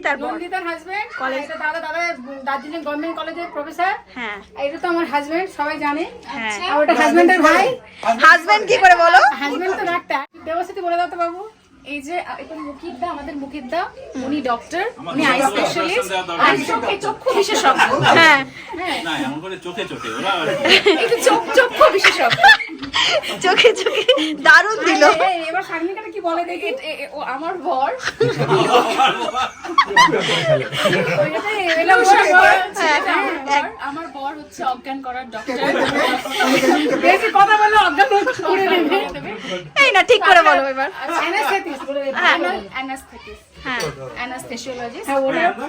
নন্দিতার নন্দিতার husband College- দাদা দাদা Darjeeling government কলেজের প্রফেসর হ্যাঁ। এটা তো আমার হাজবেন্ড সবাই জানে। হ্যাঁ। আর ওটা হাজবেন্ডের ভাই। হাজবেন্ড কি করে বলো? হাজবেন্ড তো ডাক্তার। দেবস্থিতি বলে দাও তো বাবু। এই যে আ, এটা দা আমাদের মুকিত দা উনি ডক্টর উনি আই স্পেশালিস্ট আর চোখে চক্ষু বিশেষজ্ঞ। হ্যাঁ। হ্যাঁ। না এমন করে চোখে চোখে ওরা চোখ চক্ষু বিশেষজ্ঞ। চোখে চোখে দারুণ দিল। এবার কি বলে দেখি? ও আমার বর। আমার বর। হচ্ছে অজ্ঞান করার ডক্টর বেশি কথা বললে অজ্ঞান করে দেবে এই না ঠিক করে বলো এবার। অ্যানাস্থেটিস্ট বলে। অ্যানাস্থেটিস্ট অ্যানাস্থেসিওলজিস্ট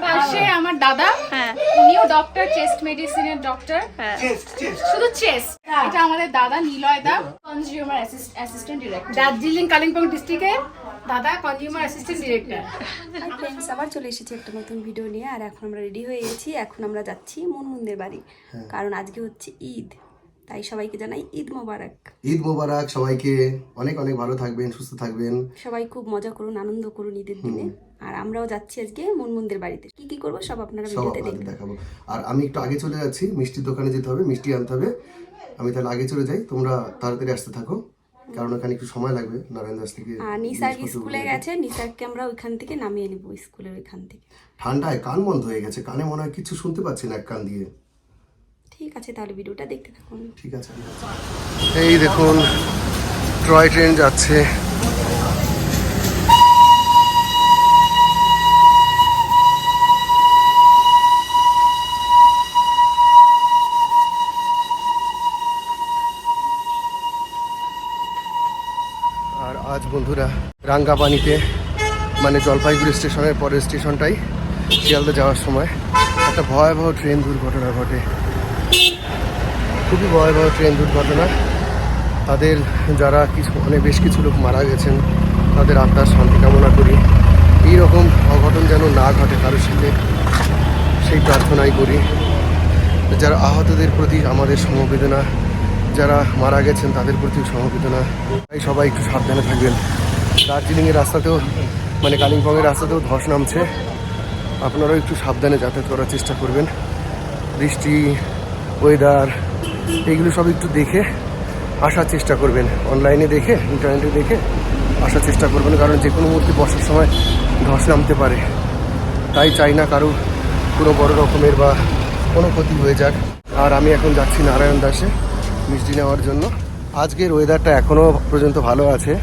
পাশে আমার দাদা হ্যাঁ। উনিও ডক্টর চেস্ট মেডিসিনের ডক্টর হ্যাঁ। শুধু চেস্ট এটা আমাদের দাদা নিলয় দা consumer assistant director Darjeeling Kalimpong ডিস্ট্রিক্টে দাদা কনজিউমার অ্যাসিস্ট্যান্ট ডিরেক্টর ফ্রেন্ডস আবার চলে এসেছি একটা নতুন ভিডিও নিয়ে আর এখন আমরা রেডি হয়ে গেছি এখন আমরা যাচ্ছি মুনমুনদের বাড়ি। কারণ আজকে হচ্ছে ঈদ। তাই সবাইকে জানাই ঈদ মোবারক। ঈদ মোবারক সবাইকে অনেক অনেক ভালো থাকবেন সুস্থ থাকবেন। সবাই খুব মজা করুন আনন্দ করুন ঈদের দিনে। আর আমরাও যাচ্ছি আজকে মুনমুনদের বাড়িতে। কি কি করব সব আপনারা ভিডিওতে দেখবেন। দেখাবো। আর আমি একটু আগে চলে যাচ্ছি মিষ্টির দোকানে যেতে হবে মিষ্টি আনতে হবে। আমি তাহলে আগে চলে যাই তোমরা তাড়াতাড়ি আসতে থাকো কারণ ওখানে একটু সময় লাগবে নারায়ণ দাস থেকে জিনিসপত্র স্কুলে গেছে নিসার্গকে আমরা ওইখান থেকে নামিয়ে নেব স্কুলের ওইখান থেকে। ঠান্ডায় কান বন্ধ হয়ে গেছে কানে মনে হয় কিছু শুনতে পাচ্ছি না এক কান দিয়ে। ঠিক আছে, তাহলে ভিডিওটা দেখতে থাকুন। ঠিক আছে এই দেখুন টয় ট্রেন যাচ্ছে। আর আজ বন্ধুরা, রাঙ্গাপানিতে মানে জলপাইগুড়ি স্টেশনের পরের স্টেশনটাই, শিয়ালদা যাওয়ার সময়। একটা ভয়াবহ ট্রেন দুর্ঘটনা ঘটে। খুবই ভয়াবহ ট্রেন দুর্ঘটনা। তাদের যারা কিছু অনেক বেশ কিছু লোক মারা গেছেন, তাদের আত্মার শান্তি কামনা করি। এইরকম অঘটন যেন না ঘটে কারোর সাথে, সেই প্রার্থনাই করি। যারা আহতদের প্রতি আমাদের সমবেদনা, যারা মারা গেছেন তাদের প্রতিও সমবেদনা। তাই সবাই একটু সাবধানে থাকবেন। দার্জিলিংয়ের রাস্তাতেও মানে কালিম্পংয়ের রাস্তাতেও ধস নামছে। আপনারাও একটু সাবধানে যাতায়াত করার চেষ্টা করবেন। বৃষ্টি ওয়েদার এইগুলো সব একটু দেখে আসার চেষ্টা করবেন। অনলাইনে দেখে ইন্টারনেটে দেখে আসার চেষ্টা করবেন, কারণ যে কোনো মুহূর্তে বর্ষার সময় ধস নামতে পারে। তাই চাই না কারও কোনো বড় রকমের বা কোনো ক্ষতি হয়ে যাক। আর আমি এখন যাচ্ছি নারায়ণ দাসে মিষ্টি নেওয়ার জন্য। আজকের ওয়েদারটা এখনও পর্যন্ত ভালো আছে।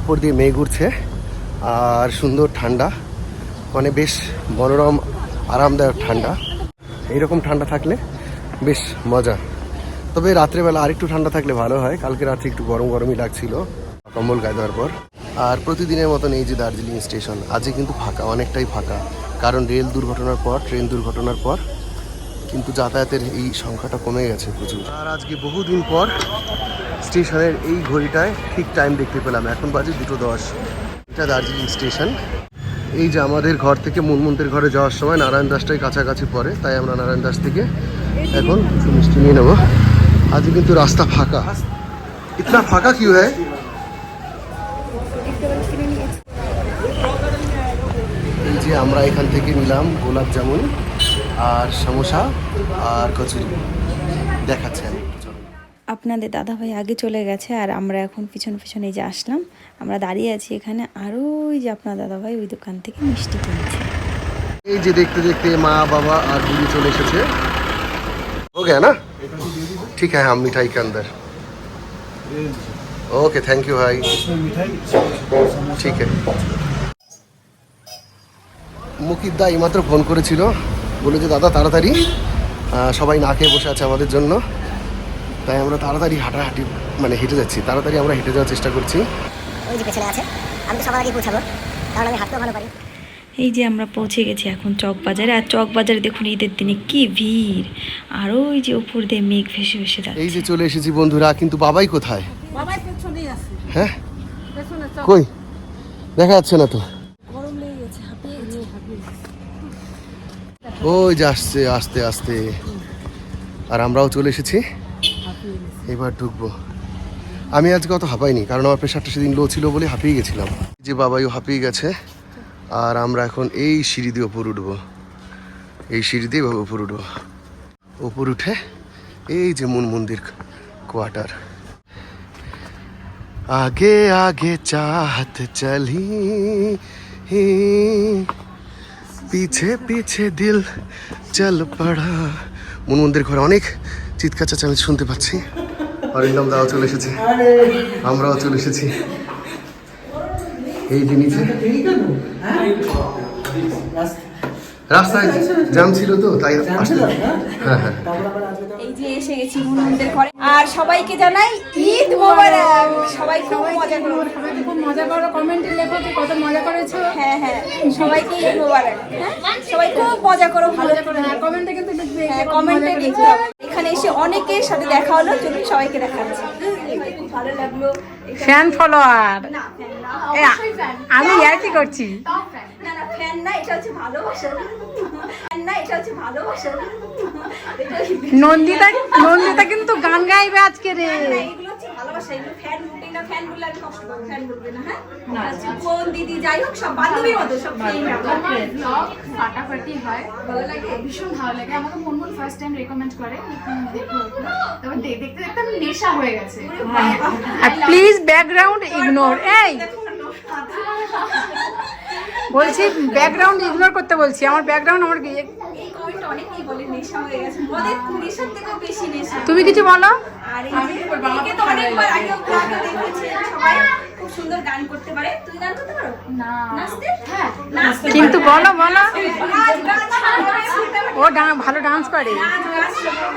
উপর দিয়ে মেঘ উঠছে আর সুন্দর ঠান্ডা। মানে বেশ মনোরম, আরামদায়ক ঠান্ডা। এইরকম ঠান্ডা থাকলে বেশ মজা। তবে রাত্রেবেলা আরেকটু ঠান্ডা থাকলে ভালো হয়। কালকে রাত্রে একটু গরম গরমই লাগছিল, কম্বল গায়ে দেওয়ার পর। আর প্রতিদিনের মতন এই যে দার্জিলিং স্টেশন আজকে কিন্তু ফাঁকা, অনেকটাই ফাঁকা। কারণ রেল দুর্ঘটনার পর, ট্রেন দুর্ঘটনার পর কিন্তু যাতায়াতের এই সংখ্যাটা কমে গেছে প্রচুর। আর আজকে বহুদিন পর স্টেশনের এই ঘড়িটায় ঠিক টাইম দেখতে পেলাম। এখন বাজে দুটো দশ। এটা দার্জিলিং স্টেশন। এই যে আমাদের ঘর থেকে মুনমুনদের ঘরে যাওয়ার সময় নারায়ণ দাসটাই কাছাকাছি পড়ে, তাই আমরা নারায়ণ দাস থেকে এখন মিষ্টি নিয়ে নেব। আজকে কিন্তু রাস্তা ফাঁকা। ইতনা ফাঁকা কিউ হ্যায়? এই যে আমরা এখান থেকে নিলাম গোলাপ জামুন আর সমোসা আর কচুরি। দেখাচ্ছি আমি। আপনাদের দাদাভাই আগে চলে গেছে আর আমরা এখন পিছন পিছনে এই যে আসলাম আমরা দাঁড়িয়ে আছি এখানে আরও ওই যে আপনার দাদাভাই ওই দোকান থেকে মিষ্টি কিনছে এই যে দেখতে দেখতে মা বাবা আর দিদি চলে এসেছে हो गया ना ठीक है हम मिठाई के अंदर ओके थैंक यू भाई ঠিক है মুকিত দা এইমাত্র ফোন করেছিল বলে যে দাদা তাড়াতাড়ি আহ, সবাই না খেয়ে বসে আছে আমাদের জন্য তাই আমরা তাড়াতাড়ি হাঁটাহাঁটি মানে হেঁটে যাচ্ছি। তাড়াতাড়ি আমরা হেঁটে যাওয়ার চেষ্টা করছি। ওই যে পেছনে আছে আমি তো সবার আগে পৌঁছাবো। কারণ আমি হাঁটতেও ভালো পারি। এই যে আমরা পৌঁছে গেছি এখন চক বাজারে আর চক বাজারে দেখুন ঈদের দিনে কি ভিড়। আর ওই যে উপর দিয়ে মেঘ ভেসে ভেসে যাচ্ছে। এই যে চলে এসেছি বন্ধুরা কিন্তু বাবাই কোথায়? বাবাই পেছনেই আছে। হ্যাঁ? কই? দেখা যাচ্ছে না তো। ওই যে আসছে আস্তে আস্তে। আর আমরাও চলে এসেছি। এবার ঢুকবো। আমি আজকে অত হাঁপাইনি, কারণ আমার প্রেশারটা সেদিন লো ছিল বলে হাঁপিয়ে গেছিলাম। যে বাবাইও হাঁপিয়ে গেছে, আর আমরা এখন এই সিঁড়ি দিয়ে ওপর উঠবো। এই সিঁড়ি দিয়ে এভাবে ওপর উঠবো। ওপর উঠে এই যে মুন মন্দির কোয়ার্টার আগে আগে চাহাত চলি পিছে পিছে দিল চল পড়া। মুন মন্দির ঘরে অনেক চিৎকার চাচামি শুনতে পাচ্ছি। অরিন্দম দাও চলে এসেছে। আমরাও চলে এসেছি। এই যে নিচে। রাস্তায় জ্যাম ছিল তো তাই আসতে হ্যাঁ। হ্যাঁ এই যে এসে গেছি মুনমুনদের ঘরে। আর সবাইকে জানাই ঈদ মোবারক। সবাই খুব মজা করো। সবাইকে খুব মজা করো। কমেন্টে লেখো যে কত মজা করেছ। হ্যাঁ হ্যাঁ। সবাইকে ঈদ মোবারক। হ্যাঁ? সবাই খুব মজা করো। ভালো করে। হ্যাঁ কমেন্টে কিন্তু লিখবে হ্যাঁ কমেন্টে লিখতে হবে। এখানে এসে অনেকের সাথে দেখা হলো চলুন সবাইকে দেখাচ্ছি। ভালো লাগল ফ্যান ফলোয়ার। আমি আর কি করছি? না না ফ্যান না এটা হচ্ছে ভালোবাসা। ফ্যান না এটা হচ্ছে ভালোবাসা। নন্দিতা নন্দিতা কিন্তু গান গাইবে আজকে রে। ভালোবাসা এগুলো ফ্যান মোটেই না ফ্যান বললে আমি কষ্ট পাবো ফ্যান বলবে না হ্যাঁ দিদি যাই হোক সব বান্ধবীর মতো সব ব্লগ ফাটাফাটি হয়। ভালো লাগে? ভীষণ ভালো লাগে। আমাকে মনমন ফার্স্ট টাইম রেকমেন্ড করে দেখো তবে দেখতে দেখতে আমি নেশা হয়ে গেছে। প্লিজ ব্যাকগ্রাউন্ড ইগনোর এই। বলছি ব্যাকগ্রাউন্ড ইগনোর করতে বলছি। আমার ব্যাকগ্রাউন্ড আমার কি- এই কমেন্ট অনেকেই বলে নেশা হয়ে গেছে। মদের নেশার থেকেও বেশি নেশা। তুমি কিছু বলো? আর এই যে তো অনেকবার আগে ব্লগে দেখেছি সবাই খুব সুন্দর গান করতে পারে তুমি গান করতে পারো না নাচতে হ্যাঁ নাচতে কিন্তু বলো বলো ও ডা- ভালো ডান্স করে নাচ গান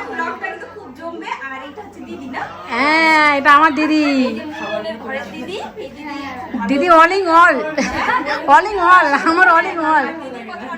ব্লগটা কিন্তু খুব জমবে আর এটা হচ্ছে দিদি না হ্যাঁ এটা আমার দিদি দিদি অলিং অল অলিং অল আমার অলিং অল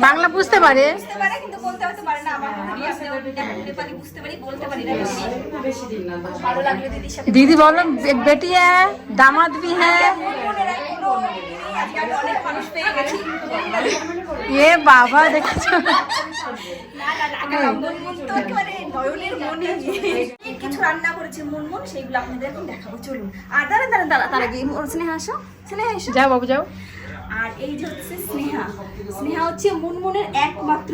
বাংলা বুঝতে পারে দিদি বলো বেটি হ্যাঁ দামাদ হ্যাঁ। এ বাবা দেখেছ? কিছু রান্না করেছে মুনমুন সেইগুলো আপনাদের এখন দেখাবো। চলুন। আর দাঁড়ান দাঁড়ান দাঁড়া তারা গিয়ে স্নেহা আসো। স্নেহা এসো। যাও বাবু যাও। আর এই যে হচ্ছে স্নেহা। স্নেহা হচ্ছে মুনমুনের একমাত্র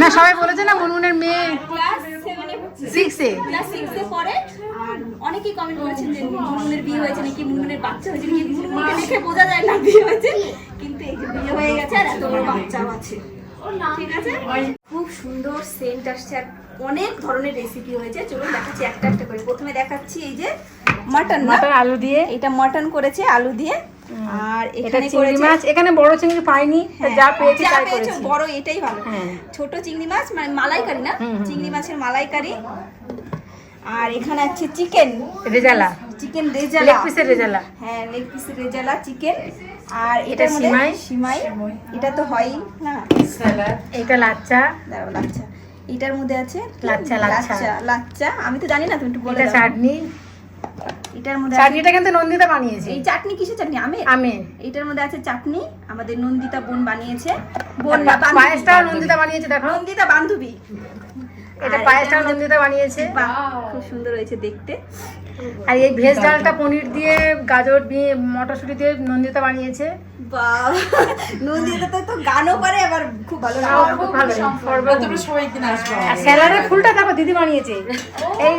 না সবাই বলেছে না মুনমুনের মেয়ে ক্লাস সিক্সে ক্লাস সিক্সে পড়ে। আর অনেকেই কমেন্ট করেছেন যে মুনমুনের বিয়ে হয়েছে নাকি মুনমুনের বাচ্চা হয়েছে নাকি মুনমুনকে দেখে বোঝা যায় না বিয়ে হয়েছে। কিন্তু এই যে বিয়ে হয়ে গেছে আর এত বড় বাচ্চাও আছে। ঠিক আছে? খুব সুন্দর সেন্ট আসছে আর অনেক ধরনের রেসিপি হয়েছে। চলুন দেখাচ্ছি একটা একটা করে। প্রথমে দেখাচ্ছি এই যে মাটন মাটন আলু দিয়ে। এটা মাটন করেছে আলু দিয়ে। আর এখানে চিংড়ি মাছ এখানে বড় চিংড়ি পাইনি যা পেয়েছি তাই করেছি। বড় এটাই ভালো। হ্যাঁ। ছোট চিংড়ি মাছ মানে মালাইকারি না? চিংড়ি মাছের মালাইকারি। আর এখানে আছে চিকেন। রেজালা। চিকেন লেগ পিসের রেজালা। হ্যাঁ লেগ পিসের রেজালা চিকেন। আর এটা এটার মধ্যে সিমাই। সিমাই। এটা তো হয়ই না? এটা লাচ্চা। দাঁড়াও লাচ্চা। এটার মধ্যে আছে লাচ্চা, লাচ্চা। লাচ্চা আমি তো জানি না তুমি একটু বলে দাও। চাটনি। এটার মধ্যে চাটনিটা কিন্তু নন্দিতা বানিয়েছে। এই চাটনি কিসের চাটনি? আমে আমে এটার মধ্যে আছে চাটনি আমাদের নন্দিতা বোন বানিয়েছে। বোন না বান্ধবী। পায়েসটাও নন্দিতা বানিয়েছে দেখো। নন্দিতা বান্ধবী। এটা পায়েসটা নন্দিতা বানিয়েছে। বাহ, খুব সুন্দর হয়েছে দেখতে। আর এই ভেজ ডালটা পনির দিয়ে গাজর দিয়ে মটরশুঁটি দিয়ে নন্দিতা বানিয়েছে। তো তো গানও পারে আবার খুব ভালো তাও রান্নাও খুব ভালো তোমরা সবাই কিনে আসবে স্যালাডের ফুলটা দেখো দিদি বানিয়েছে। এই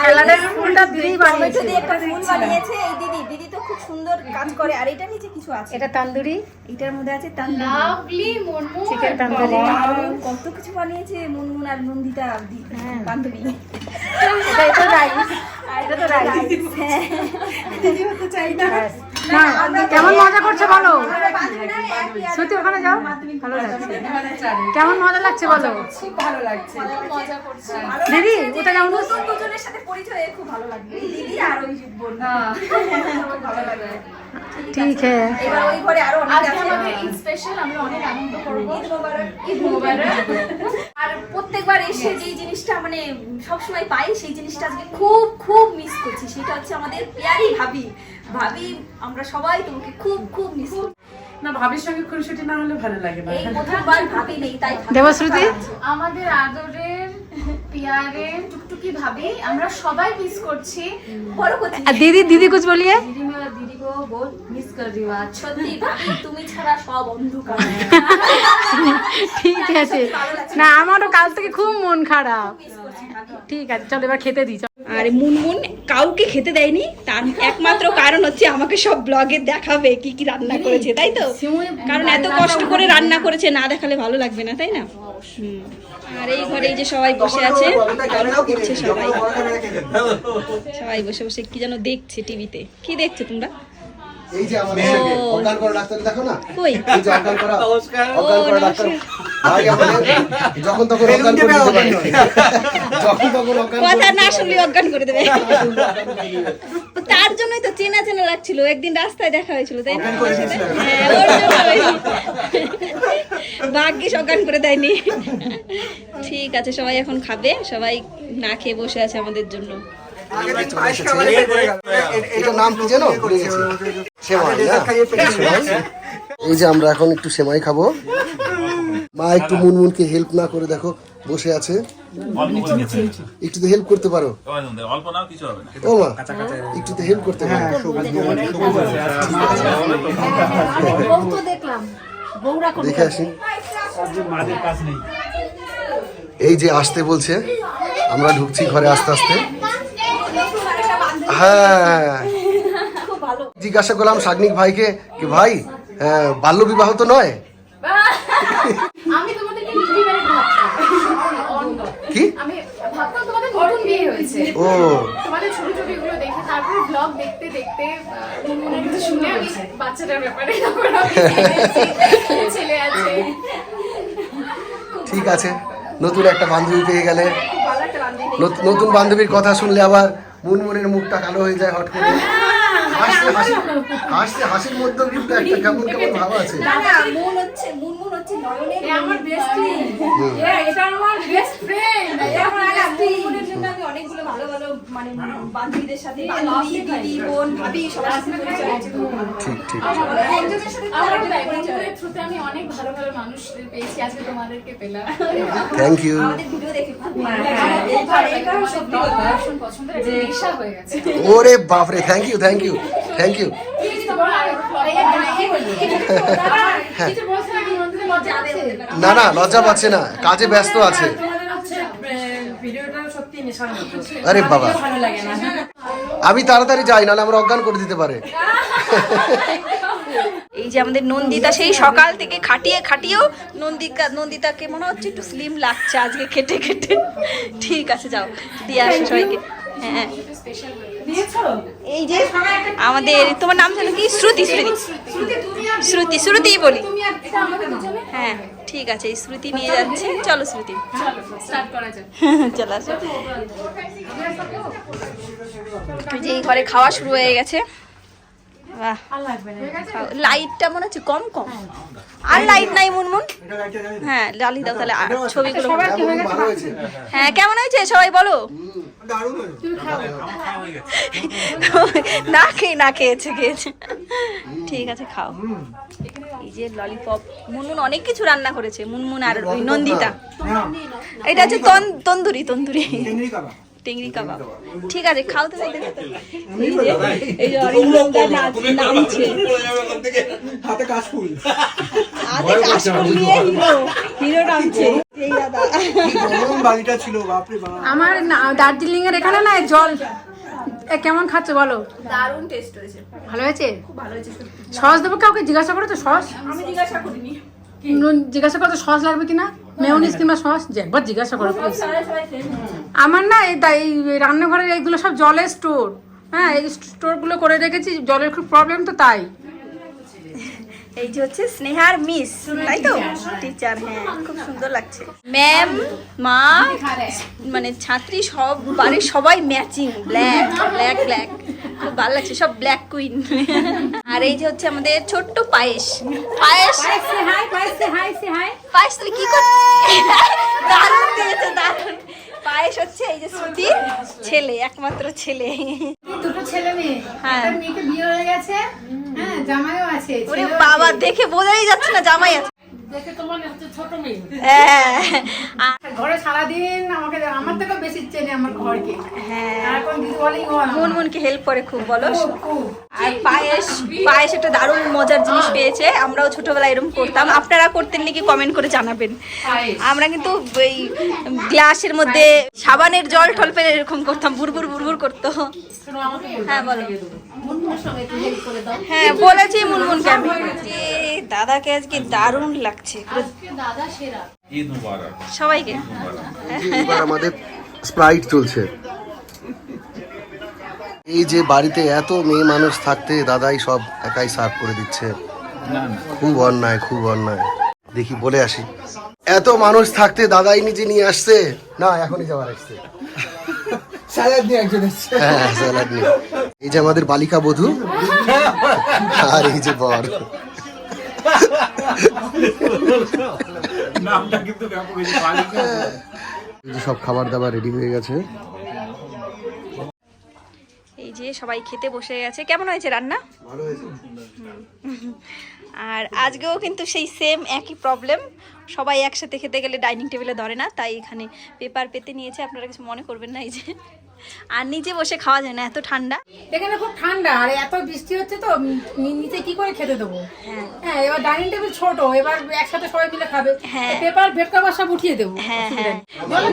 স্যালাডের ফুলটা দিদি বানিয়েছে। একটা ফুল বানিয়েছে। এই দিদি দিদি তো খুব সুন্দর কাজ করে। আর এটা নিচে কিছু আছে। এটা তান্দুরি। এটার মধ্যে আছে তান্দুরি। লাভলি মনমন চিকেন তান্দুরি। কত কিছু বানিয়েছে মুনমুন আর নন্দিতা বান্ধবী এটা এটা রাইস এটা তো রাইস দিদি হতে চাই না। কেমন মজা করছে বলো? সত্যি ওখানে যাও। ভালো লাগছে। কেমন মজা লাগছে বলো? খুব ভালো লাগছে। মজা করছে দিদি ওটা কেমন? দুজনের সাথে পরিচয় খুব ভালো লাগবে দিদি আর ওই বোন। খুব ভালো লাগবে ঠিক হ্যাঁ এবার ওই ঘরে আরও অনেক আছে। আমাদের স্পেশাল আমরা অনেক আনন্দ করব। ঈদ মোবারক। ঈদ মোবারক। আর প্রত্যেকবার এসে যেই জিনিসটা মানে সবসময় পাই সেই জিনিসটা আজকে খুব খুব মিস করছি। সেটা হচ্ছে আমাদের পেয়ারি ভাবি। ভাবি আমরা সবাই তোমাকে খুব খুব মিস করছি। না ভাবির সঙ্গে খুনসুটি না হলে ভালো লাগে না। এই প্রথমবার ভাবি নেই তাই দেবশ্রুতি? আমাদের আদরের পিয়ারের দিদি দিদি বলিয়ে? ঠিক আছে। না আমারও কাল থেকে খুব মন খারাপ। ঠিক আছে চল এবার খেতে দিই আর মুনমুন কাউকে খেতে দেয়নি। তার একমাত্র কারণ হচ্ছে আমাকে সব ব্লগে দেখাবে কি কি রান্না করেছে তাই তো? কারণ এত কষ্ট করে রান্না করেছে না দেখালে ভালো লাগবে না তাই না? আর এই ঘরে এই যে সবাই বসে আছে সবাই। সবাই বসে বসে কি যেন দেখছে টিভিতে। কি দেখছ তোমরা? এই যে আমাদের অজ্ঞান করা ডাক্তার দেখো না? এই যে অজ্ঞান করা অজ্ঞান করা ডাক্তার। ভাই আমাদের যখন তখন অজ্ঞান করে দিতে যখন তখন অজ্ঞান কথা না শুনলে অজ্ঞান করে দেবে। তার জন্যই তো চেনা চেনা লাগছিল। একদিন রাস্তায় দেখা হয়েছিল তাই না? হ্যাঁ। ভাগ্যিস অজ্ঞান করে দেয়নি। ঠিক আছে সবাই এখন খাবে। সবাই না খেয়ে বসে আছে আমাদের জন্য। এটা নাম কি জানো ভুলে গেছি সেমাই এই যে আমরা এখন একটু সেমাই খাব মা একটু মুনমুনকে হেল্প না করে দেখো বসে আছে একটু তো হেল্প করতে পারো অল্প নাও কিছু হবে না ও মা একটু তো হেল্প করতে পারো দেখে আসি এই যে আসতে বলছে আমরা ঢুকছি ঘরে আস্তে আস্তে হ্যাঁ। জিজ্ঞাসা করলাম সাগ্নিক ভাইকে কি ভাই হ্যাঁ, বাল্য বিবাহ তো নয়? কি আমি ভাবতাম তোমাদের নতুন বিয়ে হয়েছে। ও। তোমাদের ছোট ছবিগুলো দেখে তারপরে ব্লগ দেখতে দেখতে আহ, মুনমুনের কিছু শুনে আমি বাচ্চাটার ব্যাপারে তারপর আমি জেনেছি, ছেলে আছে। ঠিক আছে। নতুন একটা বান্ধবী পেয়ে গেলে। নত- নতুন বান্ধবীর কথা শুনলে আবার মুনমুনের মুখটা কালো হয়ে যায় হট করে। হাসতে হাসি হাসতে হাসির মধ্যেও কিন্তু একটা কেমন কেমন ভাব আছে। মন হচ্ছে মুনমুন হচ্ছে নয়নের এ আমার বেস্টি এটা আমার বেস্ট ফ্রেন্ড মুনমুনের জন্য আমি অনেকগুলো ভালো ভালো মানে বান্ধবীদের সাথে বান্ধবী দিদি বোন ভাবি সবার সাথে পরিচয় হয়েছে ঠিক ঠিক একজনের সাথে আমারও তাই থ্রুতে আমি অনেক ভালো ভালো মানুষদের পেয়েছি আজকে তোমাদেরকে পেলাম। থ্যাংক ইউ আমাদের ভিডিও দেখে খুব ভালো লাগে। খুব ভালো লাগে তোমাদের blog ভীষণ পছন্দের একটা নেশা হয়ে গেছে। ওরে বাপরে thank you thank you thank you আরও কিছু নাকি মন্দিরে লজ্জা আছে না না লজ্জা পাচ্ছে না। কাজে ব্যস্ত আছে। ভিডিওটা সত্যি নেশার মতো আরে বাবা। আমি তাড়াতাড়ি যাই নাহলে আমার অজ্ঞান করে দিতে পারে। এই যে আমাদের নন্দিতা সেই সকাল থেকে খাটিয়ে খাটিয়েও নন্দিকা নন্দিতাকে মনে হচ্ছে একটু স্লিম লাগছে আজকে খেটে খেটে। ঠিক আছে যাও। দিয়ে আসো সবাইকে। হ্যাঁ। এই যে আমাদের তোমার নাম জানো কি? শ্রুতি শ্রুতি শ্রুতি। শ্রুতি বলি। হ্যাঁ ঠিক আছে এই শ্রুতি নিয়ে যাচ্ছে। চলো শ্রুতি। চলো স্টার্ট করা যাক। চলো আসো। যে ঘরে খাওয়া শুরু হয়ে গেছে। লাইটটা মনে হচ্ছে কম কম। আর লাইট নাই মুনমুন? হ্যাঁ লালি দাও তাহলে। ছবিগুলো হ্যাঁ কেমন হয়েছে? সবাই বলো। না খেয়ে না খেয়েছে খেয়েছে। ঠিক আছে খাও। এই যে ললিপপ। মুনমুন অনেক কিছু রান্না করেছে। মুনমুন আর ওই নন্দিতা। এটা হচ্ছে তন- তন্দুরি তন্দুরি। টেংরি কাবাব। ঠিক আছে খাও। এই যে নামছে। হাতে কাশফুল আরে কাশফুল নিয়ে হিরো হিরো নামছে। আমার দার্জিলিং এর এখানে না জল। এ, কেমন খাচ্ছ বলো? দারুণ টেস্ট হয়েছে। ভালো হয়েছে? ভালো হয়েছে সস দেবো কাউকে? জিজ্ঞাসা করো তো সস। আমি জিজ্ঞাসা করিনি। জিজ্ঞাসা করো সস লাগবে কিনা? মেয়নিস কিংবা সস? যে একবার জিজ্ঞাসা করো। আমার না এই তাই এই রান্নাঘরের এইগুলো সব জলের স্টোর হ্যাঁ এই স্টোরগুলো করে রেখেছি জলের খুব প্রবলেম তো তাই। এই যে হচ্ছে স্নেহার মিস তাই তো? টিচার হ্যাঁ। খুব সুন্দর লাগছে। ম্যাম মা মানে ছাত্রী সব বাড়ির সবাই ম্যাচিং ব্ল্যাক ব্ল্যাক ব্ল্যাক খুব ভালো লাগছে সব ব্ল্যাক কুইন আর এই যে হচ্ছে আমাদের ছোট্ট পায়েস। পায়েস? পায়েস তুমি কি দারুণ দিয়েছে দারুণ। পায়েস হচ্ছে এই যে শ্রুতির ছেলে একমাত্র ছেলে। দুটো ছেলে মেয়ে। হ্যাঁ। মেয়েকে বিয়ে হয়ে গেছে। হ্যাঁ জামাইও আছে ওরে বাবা দেখে বোঝাই যাচ্ছে না জামাই আছে। দেখে তোমার হচ্ছে ছোট মেয়ে। হ্যাঁ। আর ঘরে সারাদিন আমাকে আমার থেকে বেশি চেনে আমার ঘরকে। হ্যাঁ। মুনমুনকে হেল্প করে খুব বলো। আর পায়েস পায়েস একটা দারুণ মজার জিনিস পেয়েছে। আমরাও ছোটবেলায় এরকম করতাম। আপনারা করতেন নাকি কমেন্ট করে জানাবেন। আমরা কিন্তু ওই গ্লাসের মধ্যে সাবানের জল টল ফেলে এরকম করতাম বুরবুর বুরবুর করতো। হ্যাঁ বলো। হ্যাঁ বলেছি মুনমুনকে আমি। দাদাকে আজকে দারুণ লাগছে। সবাইকে। আমাদের স্প্রাইট চলছে। এই যে বাড়িতে এত মেয়ে মানুষ থাকতে দাদাই সব একাই সার্ভ করে দিচ্ছে। না না। খুব অন্যায় খুব অন্যায়। দেখি বলে আসি। এত মানুষ থাকতে দাদাই নিজে নিয়ে আসছে? না এখনই যাওয়ার আসছে। স্যালাড নিয়ে একজন এসছে। হ্যাঁ স্যালাড নিয়ে। এই যে আমাদের বালিকা বধূ আর এই যে বর। নামটা কিন্তু সব খাবার দাবার রেডি হয়ে গেছে। এই যে সবাই খেতে বসে গেছে। কেমন হয়েছে রান্না? ভালো হয়েছে। আর আজকেও কিন্তু সেই সেম একই প্রবলেম সবাই একসাথে খেতে গেলে ডাইনিং টেবিলে ধরে না তাই এখানে পেপার পেতে নিয়েছে। আপনারা কিছু মনে করবেন না এই যে। আর নিচে বসে খাওয়া যায় না এত ঠান্ডা। এখানে খুব ঠান্ডা আর এত বৃষ্টি হচ্ছে তো নিচে কি করে খেতে দেবো? হ্যাঁ। হ্যাঁ এবার ডাইনিং টেবিল ছোট এবার একসাথে সবাই মিলে খাবে। হ্যাঁ। পেপার বেড কভার সব উঠিয়ে দেবো হ্যাঁ হ্যাঁ।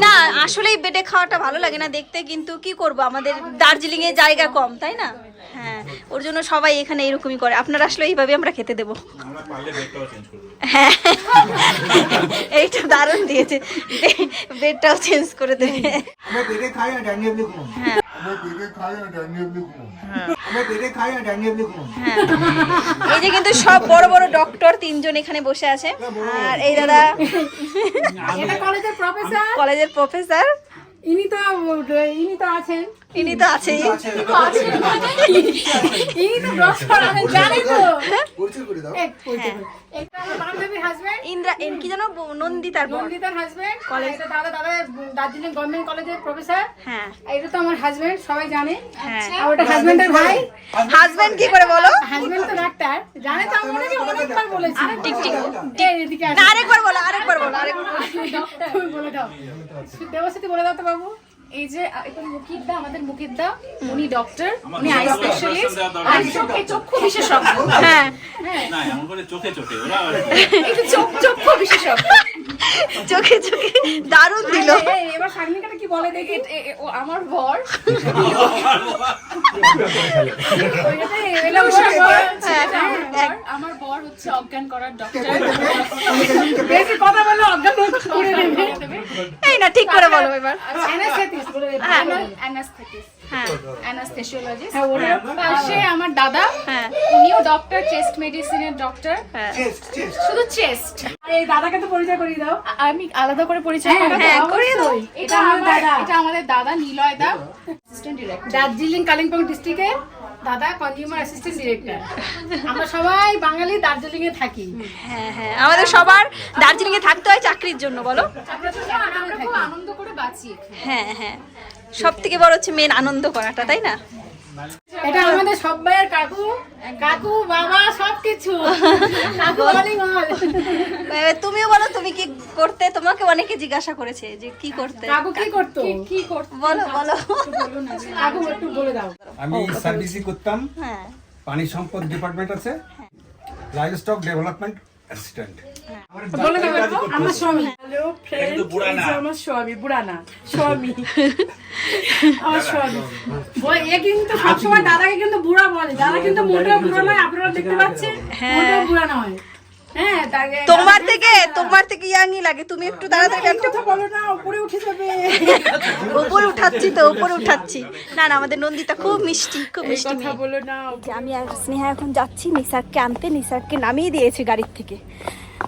না আসলেই বেডে খাওয়াটা ভালো লাগে না দেখতে কিন্তু কি করব আমাদের দার্জিলিং এ জায়গা কম তাই না? হ্যাঁ ওর জন্য সবাই এখানে এরকমই করে। আপনারা আসলে এইভাবে আমরা খেতে দেবো। আমরা পারলে বেডটাও চেঞ্জ করব। হ্যাঁ। এইটা দারুণ দিয়েছে। বেডটাও চেঞ্জ করে দেবে। টেবিলে ঘুম হ্যাঁ। এই যে কিন্তু সব বড় বড় ডক্টর তিনজন এখানে বসে আছে। আর এই দাদা কলেজের প্রফেসর কলেজের প্রফেসর ইনি তো ইনি তো আছেন। ইনি তো আছেই। ইনি তো ডক্টর আমি জানি তো পরিচয় করে দাও। এক পরিচয় করে। এটা আমার বান্ধবীর হাজবেন্ড ইন্দ্রা কি জানো নন্দিতার হাজবেন্ড কলেজ। দাদা দাদা দার্জিলিং গভর্নমেন্ট কলেজের প্রফেসর হ্যাঁ। এটা তো আমার হাজবেন্ড সবাই জানে। হ্যাঁ। আর ওটা হাজবেন্ডের ভাই। হাজবেন্ড কি করে বলো? হাজবেন্ড তো ডাক্তার। জানে তো আমি ওনাকে অনেকবার বলেছি। আরেকবার বলো আরেকবার বলো আরেকবার বলো। দাও। দেবস্থিতি বলে দাও তো বাবু। এই যে এখন এটা দা আমাদের মুকিদ্দা উনি ডক্টর উনি আই স্পেশালিস্ট আর চোখে চক্ষু বিশেষজ্ঞ। হ্যাঁ। না এমন করে চোখে চোখে ওরা একটু চোখ চক্ষু বিশেষজ্ঞ। চোখে চোখে দারুণ দিল। এবার শাগনিকাটা কি বলে দেখি? ও আমার বর। ওর বর। এটা আমার বর। হচ্ছে অজ্ঞান করার ডক্টর বেশি কথা বলে অজ্ঞান করে দেবে। এই না ঠিক করে বলো এবার। Anesthetics বলে। অ্যানাস্থেটিস্ট হ্যাঁ হ্যাঁ, পাশে আমার দাদা হ্যাঁ। উনিও ডক্টর চেস্ট মেডিসিনের ডক্টর হ্যাঁ। শুধু চেস্ট আর এই দাদাকে তো পরিচয় করিয়ে দাও। আমি আলাদা করে পরিচয় হ্যাঁ, হ্যাঁ, করিয়ে দাও। এটা আমার দাদা। এটা আমাদের দাদা নিলয় দা। অ্যাসিস্ট্যান্ট ডিরেক্টর দার্জিলিং কালিম্পং ডিস্ট্রিক্টে দাদা কনজিউমার অ্যাসিস্ট্যান্ট ডিরেক্টর আমরা সবাই বাঙালি দার্জিলিং এ থাকি। হ্যাঁ হ্যাঁ আমাদের সবার দার্জিলিং এ থাকতে হয় চাকরির জন্য বলো। আনন্দ করে বাঁচি হ্যাঁ হ্যাঁ। সব থেকে বড় হচ্ছে মেন আনন্দ করাটা তাই না? এটা আমাদের সবাইয়ের কাকু কাকু বাবা সবকিছু। কাকু বলি বল। তুমিও বলো তুমি কি করতে? তোমাকে অনেকে জিজ্ঞাসা করেছে যে কি করতে। কাকু কি করতো? কি করতে? বলো বলো। কাকু একটু বলে দাও। আমি করতাম। হ্যাঁ। পানি সম্পদ ডিপার্টমেন্ট আছে। Livestock development assistant. আমার স্বামী। হ্যালো কিন্তু আমার স্বামী বুড়া না স্বামী। আমার স্বামী। এ কিন্তু সবসময় দাদাকে কিন্তু বুড়া বলে। দাদা কিন্তু মোটেও বুড়া নয় আপনারা দেখতে পাচ্ছেন? মোটেও বুড়া নয়। হ্যাঁ তোমার থেকে তোমার থেকে ইয়াংই লাগে। তুমি একটু তাড়াতাড়ি এই বলো না উপরে উঠে যাবে। উপরে উঠাচ্ছি তো উপরে উঠাচ্ছি। না না আমাদের নন্দিতা খুব মিষ্টি খুব মিষ্টি। বলো না আমি আর স্নেহা এখন যাচ্ছি নিসারকে আনতে। নিসারকে নামিয়ে দিয়েছে গাড়ির থেকে।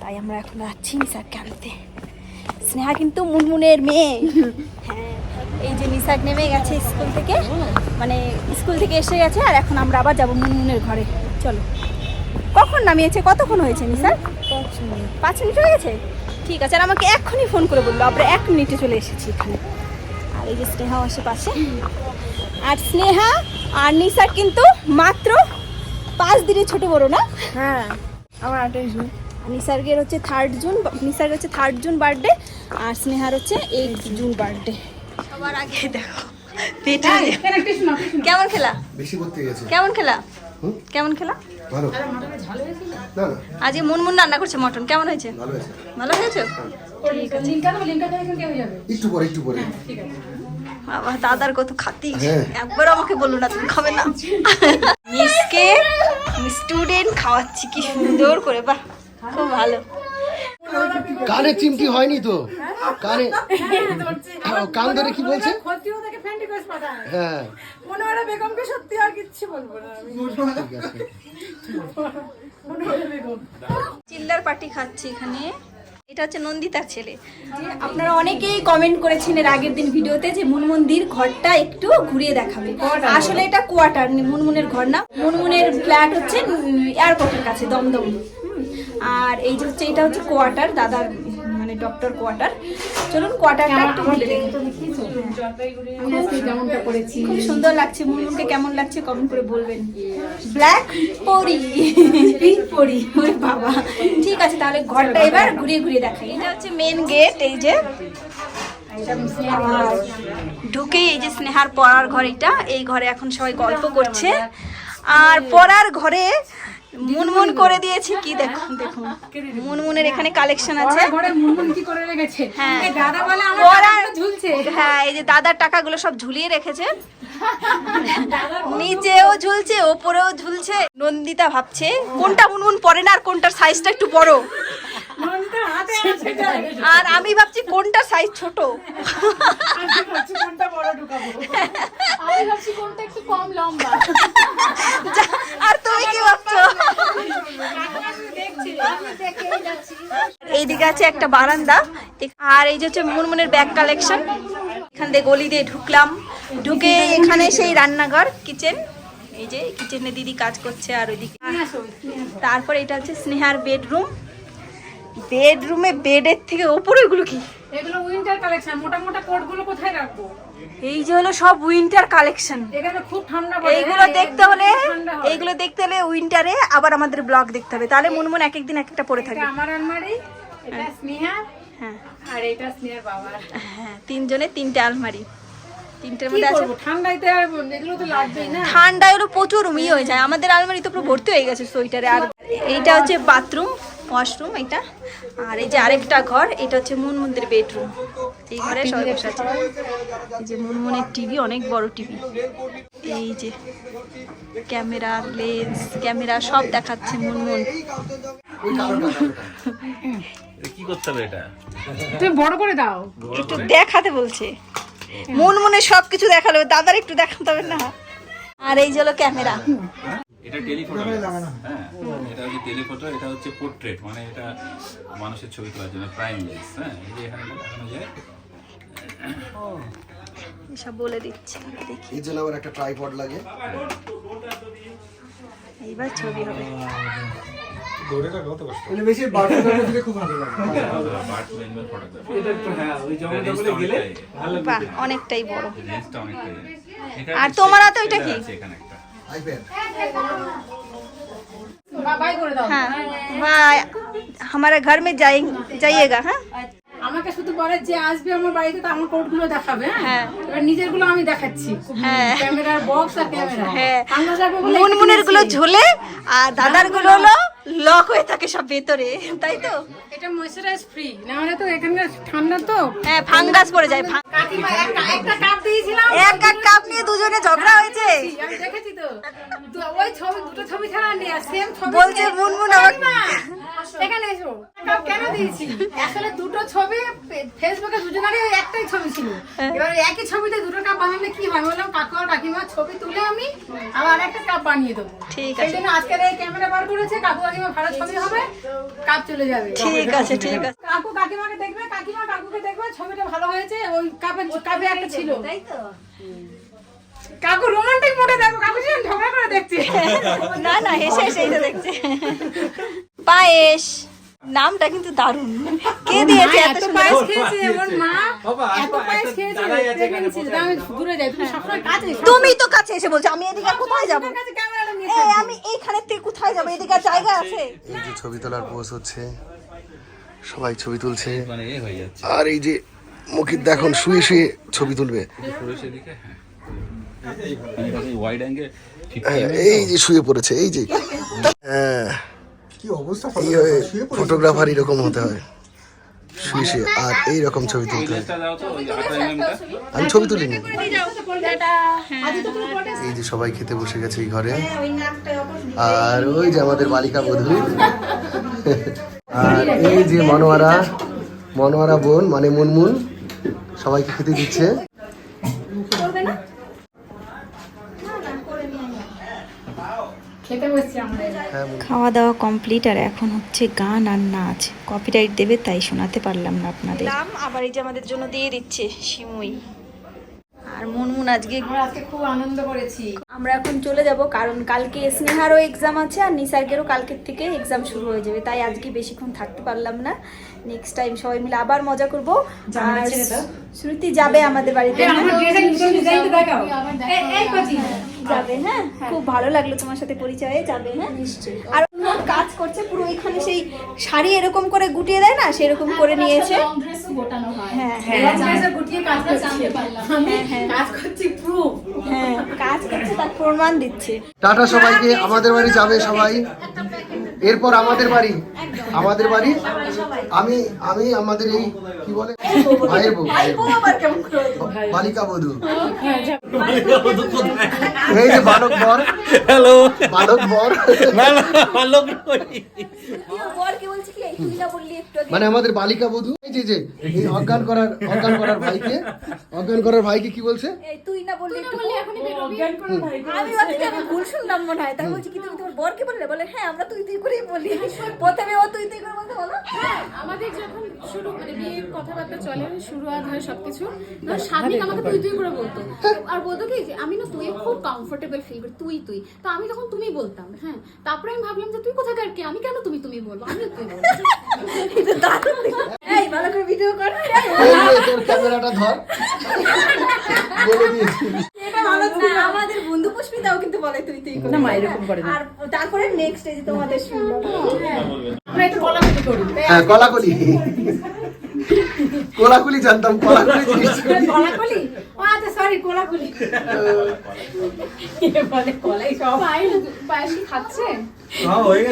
তাই আমরা এখন যাচ্ছি নিসারকে আনতে স্নেহা কিন্তু মুনমুনের মেয়ে। হ্যাঁ এই যে নিসার নেমে গেছে স্কুল থেকে। মানে স্কুল থেকে এসে গেছে আর এখন আমরা আবার যাব মুনমুনের ঘরে। চলো। কখন নামিয়েছে? কতক্ষণ হয়েছে নিসার? পাঁচ মিনিট। হয়ে গেছে? ঠিক আছে আর আমাকে এক্ষুনি ফোন করে বলল। আমরা এক মিনিটে চলে এসেছি এখানে। আর এই যে স্নেহা আসে পাশে। আর স্নেহা আর নিসার কিন্তু মাত্র পাঁচ দিনের ছোট বড় না? হ্যাঁ আমার আটাই নিসার্গের হচ্ছে থার্ড জুন নিসার্গের হচ্ছে থার্ড জুন বার্থডে আর স্নেহার হচ্ছে এইট জুন বার্থডে সবার আগে দেখো। পেটা কেমন খেলা? বেশি করতে গেছে। কেমন খেলা? কেমন খেলা? ভালো। না না। আজকে মুনমুন রান্না করছে মটন। কেমন হয়েছে? ভালো হয়েছে। ঠিক আছে একটু পরে একটু পরে। বাবা দাদার কত খাতি হ্যাঁ। একবার আমাকে বলল না তুমি খাবে না। মিসকে স্টুডেন্ট খাওয়াচ্ছি কি সুন্দর করে। বাহ। খুব ভালো। কানে চিমটি হয়নি তো? কানে কান ধরে কি বলছে? হ্যাঁ। বেগমকে সত্যি আর কিচ্ছু বলব না আমি। ঠিক আছে। হয় বেগম। চিল্লার পার্টি খাচ্ছি এখানে। এটা হচ্ছে নন্দিতার ছেলে। আপনারা অনেকেই কমেন্ট করেছেন এর আগের দিন ভিডিওতে যে মুনমুন্দির ঘরটা একটু ঘুরিয়ে দেখাবে। আসলে এটা কোয়ার্টার মুনমুনের ঘর না। মুনমুনের ফ্ল্যাট হচ্ছে এয়ারপোর্টের কাছে দমদম। আর এই যে হচ্ছে এটা হচ্ছে কোয়ার্টার দাদার মানে ডক্টর কোয়ার্টার চলুন কোয়ার্টারটা একটু ঘুরে করেছি? খুব সুন্দর লাগছে। মুনমুনকে কেমন লাগছে কমেন্ট করে বলবেন। ব্ল্যাক পরি। পিঙ্ক পরি। ওরে বাবা। ঠিক আছে তাহলে ঘরটা এবার ঘুরিয়ে ঘুরিয়ে দেখাই। এটা হচ্ছে মেন গেট এই যে। ঢুকেই এই যে স্নেহার পড়ার ঘর এটা। এই ঘরে এখন সবাই গল্প করছে। আর পরার ঘরে মুনমুন করে দিয়েছি কি দেখো দেখো মুনমুনের এখানে কালেকশন আছে। ঘরে মুনমুন কি করে রেখেছে? হ্যাঁ। দাদা বলে আমার ঝুলছে। হ্যাঁ এই যে দাদার টাকাগুলো সব ঝুলিয়ে রেখেছে। নিচেও ঝুলছে ওপরেও ঝুলছে। নন্দিতা ভাবছে কোনটা মুনমুন পরে না আর কোনটার সাইজটা একটু বড়। আর আমি ভাবছি কোনটা সাইজ ছোট? কোনটা বড় ঢুকাবো। আমি ভাবছি কোনটা একটু কম লম্বা। যা- আর তুমি কি ভাবছ? এইদিকে আছে একটা বারান্দা। আর এই যে হচ্ছে মুনমুনের ব্যাগ কালেকশন এখান দিয়ে গলি দিয়ে ঢুকলাম। ঢুকে এখানে সেই রান্নাঘর কিচেন এই যে কিচেনে দিদি কাজ করছে আর ওইদিকে। তারপর এটা হচ্ছে স্নেহার বেডরুম বেডরুমে বেডের থেকে ওপরে এগুলো কি? এগুলো উইন্টার কালেকশন মোটা মোটা কোটগুলো কোথায় রাখব? এই যে হলো সব উইন্টার কালেকশন এখানে খুব ঠান্ডা পড়ে এইগুলো হ্যাঁ, দেখতে হলে এইগুলো দেখতে হলে উইন্টারে আবার আমাদের ব্লগ দেখতে হবে। তাহলে মুনমুন এক একদিন এক একটা পরে থাকবে। আমার আলমারি এটা স্নেহা হ্যাঁ। আর এটা স্নেহার বাবার। হ্যাঁ তিনজনে তিনটে আলমারি। তিনটের মধ্যে আছে ঠান্ডাইতে আর এগুলো তো লাগবেই না। ঠান্ডায় হলো প্রচুর ইয়ে হয়ে যায়। আমাদের আলমারি তো পুরো ভর্তি হয়ে গেছে সোয়েটারে। আর এইটা হচ্ছে বাথরুম ওয়াশরুম এটা। আর এই যে আরেকটা ঘর এটা হচ্ছে মুনমুনদের বেডরুম। এই ঘরে সবাই বসে আছে। এই যে মুনমুনের টিভি অনেক বড় টিভি এই যে ক্যামেরা লেন্স ক্যামেরা সব দেখাচ্ছে মুনমুন। কি করতে হবে এটা? তুমি বড় করে দাও। একটু দেখাতে বলছে। মন মনে সব কিছু দেখাল দাদার একটু দেখাতে হবে না। আর এই যে হলো ক্যামেরা। এটা টেলিফটো হ্যাঁ এটা হচ্ছে টেলিফটো এটা হচ্ছে পোর্ট্রেট মানে এটা মানুষের ছবি তোলার জন্য প্রাইম লেন্স হ্যাঁ এই যে এখানে দেখানো যায়। এসব বলে দিচ্ছি দেখি। এর জন্য আবার একটা ট্রাইপড লাগে। এইবার ছবি হবে। মানে বেশি বাটন দিলে খুব ভালো লাগে। বার্ড ম্যানুয়াল ফটোগ্রাফি বাহ অনেকটাই বড়। লেন্সটা অনেকটাই। আর তোমার হাতে ওইটা কি? এখানে হ্যাঁ বাই আমার ঘর মে যাই যাইয়েগা হ্যাঁ? আমাকে শুধু বলে যে আসবে আমার বাড়িতে তো আমার কোটগুলো দেখাবে হ্যাঁ? হ্যাঁ। এবার নিজেরগুলো আমি দেখাচ্ছি। হ্যাঁ। ক্যামেরার বক্স আর ক্যামেরা। হ্যাঁ। মুনমুনেরগুলো ঝোলে আর দাদারগুলো হলো লক হয়ে থাকে সব ভেতরে তাই তো? এটা ময়শ্চারাইজ ফ্রি না হলে তো এখানকার ঠান্ডা তো। হ্যাঁ ফাঙ্গাস পড়ে যায় কাকিমা একটা একটা কাপ দিয়েছিলাম। এক এক কাপ নিয়ে দুজনে ঝগড়া হয়েছে। আমি দেখেছি তো। ওই ছবি দুটো ছবি ছাড়া নেই সেম ছবি বলছে মুনমুন আমার এখানে এসো। কাপ কেন দিয়েছি? আসলে দুটো ছবি ফেসবুকে দুজনেরই একটাই ছবি ছিল। এবার একই ছবিতে দুটো কাপ বানালে কি হয়? বললাম কাকু আর কাকিমার ছবি তুলে আমি আবার একটা কাপ বানিয়ে দেবো। ঠিক সেই জন্য আজকের এই ক্যামেরা বার করেছে কাকু কাকিমা ভালো ছবি হবে কাপ চলে যাবে। ঠিক আছে ঠিক আছে। কাকু কাকিমাকে দেখবে কাকিমা কাকুকে দেখবে ছবিটা ভালো হয়েছে ওই কাপে কাপে একটা ছিল। তাই তো? কাকু রোমান্টিক মোডে দেখো কাকু ঝগড়া করে দেখছে। না না হেসে হেসেই দেখছে। পায়েস। নামটা কিন্তু দারুণ। কে দিয়েছে? এত পায়েস খেয়েছে আমার মা এত পায়েস খেয়েছে। আমি দূরে যাই তুমি সবসময় কাছে এসো। তুমি তো কাছে এসে বলছো আমি এদিকে আর কোথায় যাব? এই আমি এইখানের থেকে কোথায় যাব? এদিকে জায়গা আছে? এই যে ছবি তোলার পোজ হচ্ছে। সবাই ছবি তুলছে। মানে এ হয়ে যাচ্ছে। আর এই যে মুখির এখন শুয়ে শুয়ে ছবি তুলবে। দিকে হ্যাঁ ওয়াইড অ্যাঙ্গেল হ্যাঁ, এই যে শুয়ে পড়েছে এই যে। হ্যাঁ। কি অবস্থা এইভাবে ফটোগ্রাফার? এরকম হতে হয়। শুয়ে শুয়ে আর এই রকম ছবি তুলতে হয়। আমি ছবি তুলিনি। হ্যাঁ। এই যে সবাই খেতে বসে গেছে এই ঘরে। অবশ্য আর ওই যে আমাদের বালিকা বধূ। আর এই যে মনোয়ারা মনোয়ারা বোন মানে মুনমুন সবাইকে খেতে দিচ্ছে করবে না খেতে বসছি আমরা হ্যাঁ মুন- খাওয়া দাওয়া কমপ্লিট আর এখন হচ্ছে গান আর নাচ। কপিরাইট দেবে তাই শোনাতে পারলাম না আপনাদের। আবার এই যে আমাদের জন্য দিয়ে দিচ্ছে সিমুই আর মুনমুন আজকে আজকে খুব আনন্দ করেছি। আমরা এখন চলে যাব কারণ কালকে স্নেহারও এক্সাম আছে আর নিসার্গেরও কালকের থেকে এক্সাম শুরু হয়ে যাবে তাই আজকে বেশিক্ষণ থাকতে পারলাম না। নেক্সট টাইম সবাই মিলে আবার মজা করব। আর শ্রুতি যাবে আমাদের বাড়িতে। কচি যাবে হ্যাঁ? খুব ভালো লাগল তোমার সাথে পরিচয়ে যাবে হ্যাঁ? নিশ্চয়ই। আর কাজ করছে পুরো এখানে সেই শাড়ি এরকম করে গুটিয়ে দেয় না? সেরকম করে নিয়েছে। হ্যাঁ। হ্যাঁ কাজ হ্যাঁ করছে তার প্রমাণ দিচ্ছে। টাটা সবাইকে আমাদের বাড়ি যাবে সবাই। এরপর আমাদের বাড়ি। আমাদের বাড়ি আমি আমি আমাদের এই কি বলে? ভাইয়ের বউ। বালিকা বধু। এই যে বালক বর। হ্যালো। বালক বর। বালক বর কি এই তুই না বললি একটু মানে আমাদের বালিকা বধূ এই যে যে এই অজ্ঞান করার অজ্ঞান করার ভাইকে অজ্ঞান করার ভাইকে কি বলছে? এই তুই না বললি একটু আমি ভাবছি আমি ভুল শুনলাম মনে হয় তাই বলছি কি তুমি তোমার বরকে বললে? বলে হ্যাঁ আমরা তুই তুই করেই বলি। প্রথমে ও তুই তুই করে বলতে বলো। হ্যাঁ, আমাদের যখন শুরু মানে বিয়ের কথাবার্তা চলে শুরুয়াত হয় সবকিছু তখন স্বাভাবিক আমাকে তুই তুই করে বলতো। আর বলতো কি যে আমি না তুই খুব কমফোর্টেবল ফিল করি তুই তুই। তো আমি তখন তুমি বলতাম হ্যাঁ। তারপরে আমি ভাবলাম যে তুই কোথাকার কে? আমি কেন তুমি তুমি বলব? আমি তুই বলব। এটা দারুণ এই ভালো করে ভিডিও কর। তোর ক্যামেরাটা ধর। বলে দিয়েছি। এটা ভালো না আমাদের বন্ধু পুষ্পিতাও কিন্তু বলে তুই তুই করে। না এরকম করে আর তারপরে নেক্সট এই তোমাদের শুনলো আমরা একটু কলাকুলি করি। হ্যাঁ কলাকলি। কোলাকুলি জানতাম কলাকুলি জিনিস কলাকুলি? ও আচ্ছা সরি কোলাকুলি। বলে কলাই সব। পায়েস পায়েস কি খাচ্ছে?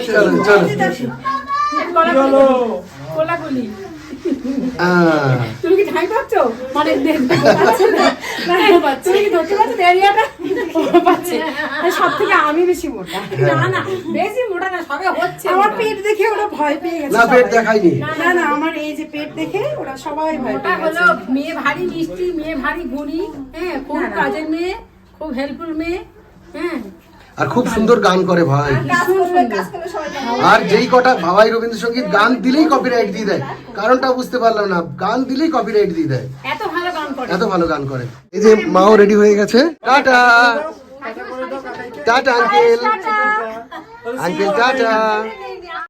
চলো চলো। কলাকুলি তুমি কি ঠাই পাচ্ছ মানে দেখতে পাচ্ছ না। না, তুমি কি ধরতে পারছ? এরিয়াটা? পাচ্ছে। সব থেকে আমি বেশি মোটা। না না বেশি মোটা না সবে হচ্ছে আমার পেট দেখে ওরা ভয় পেয়ে গেছে না পেট দেখাইনি না না আমার এই যে পেট দেখে ওরা সবাই ভয় পেয়ে গেছে। মেয়ে ভারী মিষ্টি মেয়ে ভারী গুণী হ্যাঁ খুব কাজের মেয়ে খুব হেল্পফুল মেয়ে হ্যাঁ। আর খুব সুন্দর গান করে ভাই। আর যেই কটা ভাবাই রবীন্দ্রসঙ্গীত গান দিলেই কপিরাইট দিয়ে দেয়। কারণটা বুঝতে পারলাম না গান দিলেই কপিরাইট দিয়ে দেয়। এত ভালো গান করে। এত ভালো গান করে। এই যে মাও রেডি হয়ে গেছে। Tata. Tata uncle uncle tata.